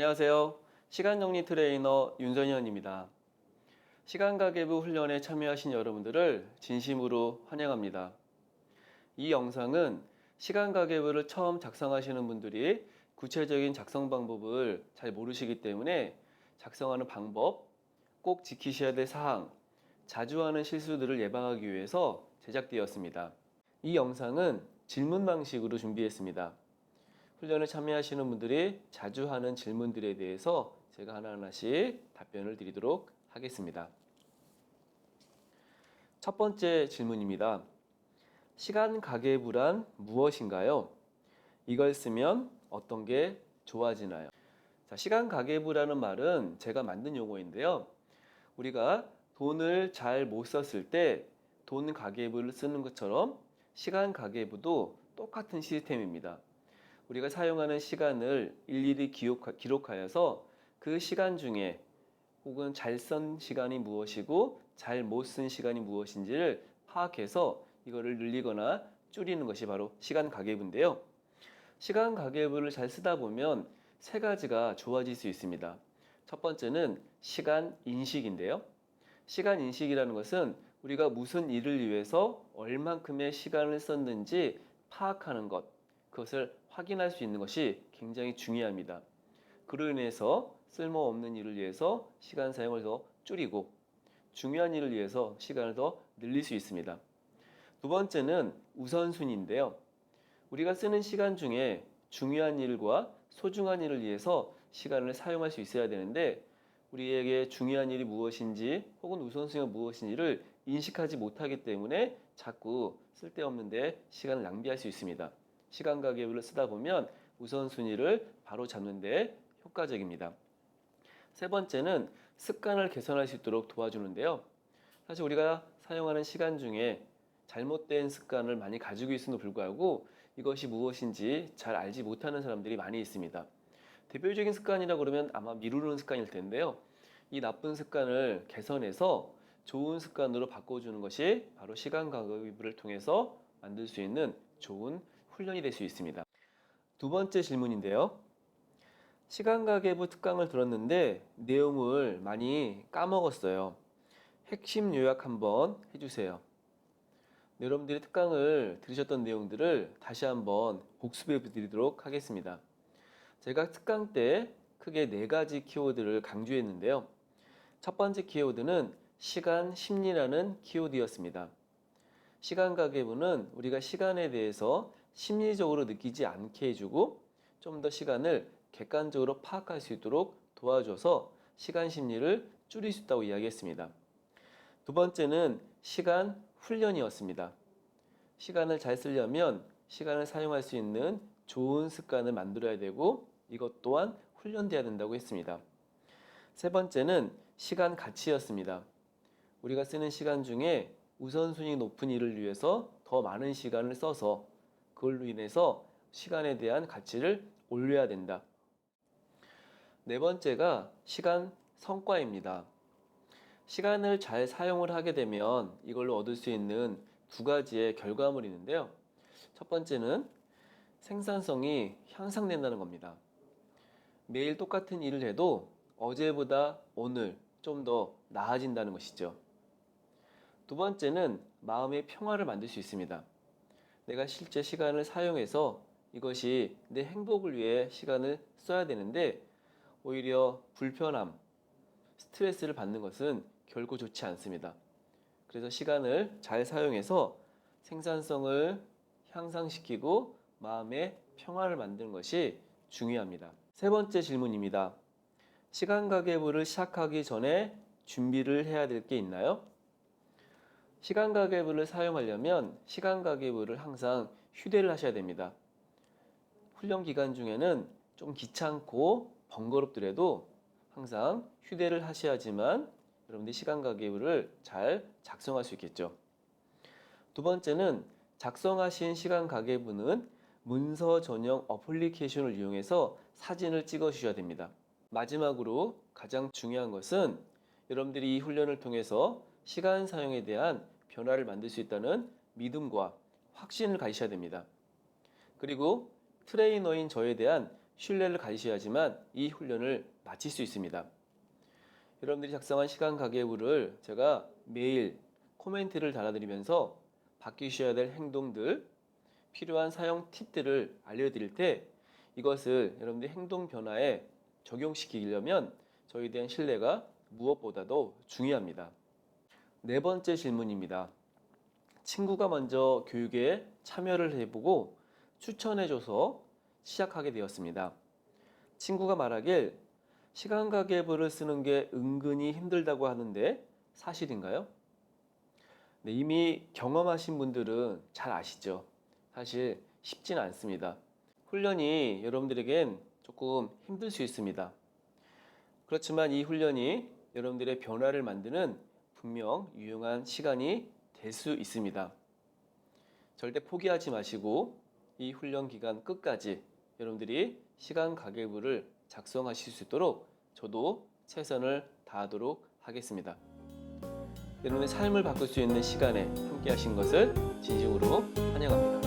안녕하세요. 시간 정리 트레이너 윤선현입니다. 시간 가계부 훈련에 참여하신 여러분들을 진심으로 환영합니다. 이 영상은 시간 가계부를 처음 작성하시는 분들이 구체적인 작성 방법을 잘 모르시기 때문에 작성하는 방법, 꼭 지키셔야 될 사항, 자주 하는 실수들을 예방하기 위해서 제작되었습니다. 이 영상은 질문 방식으로 준비했습니다. 훈련에 참여하시는 분들이 자주 하는 질문들에 대해서 제가 하나하나씩 답변을 드리도록 하겠습니다. 첫 번째 질문입니다. 시간 가계부란 무엇인가요? 이걸 쓰면 어떤 게 좋아지나요? 자, 시간 가계부라는 말은 제가 만든 용어인데요. 우리가 돈을 잘 못 썼을 때 돈 가계부를 쓰는 것처럼 시간 가계부도 똑같은 시스템입니다. 우리가 사용하는 시간을 일일이 기록, 기록하여서 그 시간 중에 혹은 잘 쓴 시간이 무엇이고 잘 못 쓴 시간이 무엇인지를 파악해서 이거를 늘리거나 줄이는 것이 바로 시간 가계부인데요. 시간 가계부를 잘 쓰다 보면 세 가지가 좋아질 수 있습니다. 첫 번째는 시간 인식인데요. 시간 인식이라는 것은 우리가 무슨 일을 위해서 얼만큼의 시간을 썼는지 파악하는 것, 그것을 확인할 수 있는 것이 굉장히 중요합니다. 그로 인해서 쓸모없는 일을 위해서 시간 사용을 더 줄이고 중요한 일을 위해서 시간을 더 늘릴 수 있습니다. 두 번째는 우선순위인데요. 우리가 쓰는 시간 중에 중요한 일과 소중한 일을 위해서 시간을 사용할 수 있어야 되는데 우리에게 중요한 일이 무엇인지 혹은 우선순위가 무엇인지를 인식하지 못하기 때문에 자꾸 쓸데없는데 시간을 낭비할 수 있습니다. 시간 가계부를 쓰다 보면 우선순위를 바로 잡는 데 효과적입니다. 세 번째는 습관을 개선할 수 있도록 도와주는데요. 사실 우리가 사용하는 시간 중에 잘못된 습관을 많이 가지고 있음에도 불구하고 이것이 무엇인지 잘 알지 못하는 사람들이 많이 있습니다. 대표적인 습관이라 그러면 아마 미루는 습관일 텐데요. 이 나쁜 습관을 개선해서 좋은 습관으로 바꿔주는 것이 바로 시간 가계부를 통해서 만들 수 있는 좋은 훈련이 될 수 있습니다. 두 번째 질문인데요. 시간 가계부 특강을 들었는데 내용을 많이 까먹었어요. 핵심 요약 한번 해주세요. 네, 여러분들이 특강을 들으셨던 내용들을 다시 한번 복습해 드리도록 하겠습니다. 제가 특강 때 크게 네 가지 키워드를 강조했는데요. 첫 번째 키워드는 시간 심리라는 키워드였습니다. 시간 가계부는 우리가 시간에 대해서 심리적으로 느끼지 않게 해주고 좀 더 시간을 객관적으로 파악할 수 있도록 도와줘서 시간 심리를 줄일 수 있다고 이야기했습니다. 두 번째는 시간 훈련이었습니다. 시간을 잘 쓰려면 시간을 사용할 수 있는 좋은 습관을 만들어야 되고 이것 또한 훈련돼야 된다고 했습니다. 세 번째는 시간 가치였습니다. 우리가 쓰는 시간 중에 우선순위 높은 일을 위해서 더 많은 시간을 써서 그걸로 인해서 시간에 대한 가치를 올려야 된다. 네 번째가 시간 성과입니다. 시간을 잘 사용을 하게 되면 이걸로 얻을 수 있는 두 가지의 결과물이 있는데요. 첫 번째는 생산성이 향상된다는 겁니다. 매일 똑같은 일을 해도 어제보다 오늘 좀 더 나아진다는 것이죠. 두 번째는 마음의 평화를 만들 수 있습니다. 내가 실제 시간을 사용해서 이것이 내 행복을 위해 시간을 써야 되는데 오히려 불편함, 스트레스를 받는 것은 결코 좋지 않습니다. 그래서 시간을 잘 사용해서 생산성을 향상시키고 마음의 평화를 만드는 것이 중요합니다. 세 번째 질문입니다. 시간 가계부를 시작하기 전에 준비를 해야 될 게 있나요? 시간 가계부를 사용하려면 시간 가계부를 항상 휴대를 하셔야 됩니다. 훈련 기간 중에는 좀 귀찮고 번거롭더라도 항상 휴대를 하셔야지만 여러분들이 시간 가계부를 잘 작성할 수 있겠죠. 두 번째는 작성하신 시간 가계부는 문서 전용 어플리케이션을 이용해서 사진을 찍어 주셔야 됩니다. 마지막으로 가장 중요한 것은 여러분들이 이 훈련을 통해서 시간 사용에 대한 변화를 만들 수 있다는 믿음과 확신을 가지셔야 됩니다. 그리고 트레이너인 저에 대한 신뢰를 가지셔야지만 이 훈련을 마칠 수 있습니다. 여러분들이 작성한 시간 가계부를 제가 매일 코멘트를 달아드리면서 바뀌셔야 될 행동들, 필요한 사용 팁들을 알려드릴 때 이것을 여러분들이 행동 변화에 적용시키려면 저희에 대한 신뢰가 무엇보다도 중요합니다. 네 번째 질문입니다. 친구가 먼저 교육에 참여를 해보고 추천해줘서 시작하게 되었습니다. 친구가 말하길 시간 가계부를 쓰는 게 은근히 힘들다고 하는데 사실인가요? 네, 이미 경험하신 분들은 잘 아시죠? 사실 쉽진 않습니다. 훈련이 여러분들에겐 조금 힘들 수 있습니다. 그렇지만 이 훈련이 여러분들의 변화를 만드는 분명 유용한 시간이 될 수 있습니다. 절대 포기하지 마시고 이 훈련 기간 끝까지 여러분들이 시간 가계부를 작성하실 수 있도록 저도 최선을 다하도록 하겠습니다. 여러분의 삶을 바꿀 수 있는 시간에 함께 하신 것을 진심으로 환영합니다.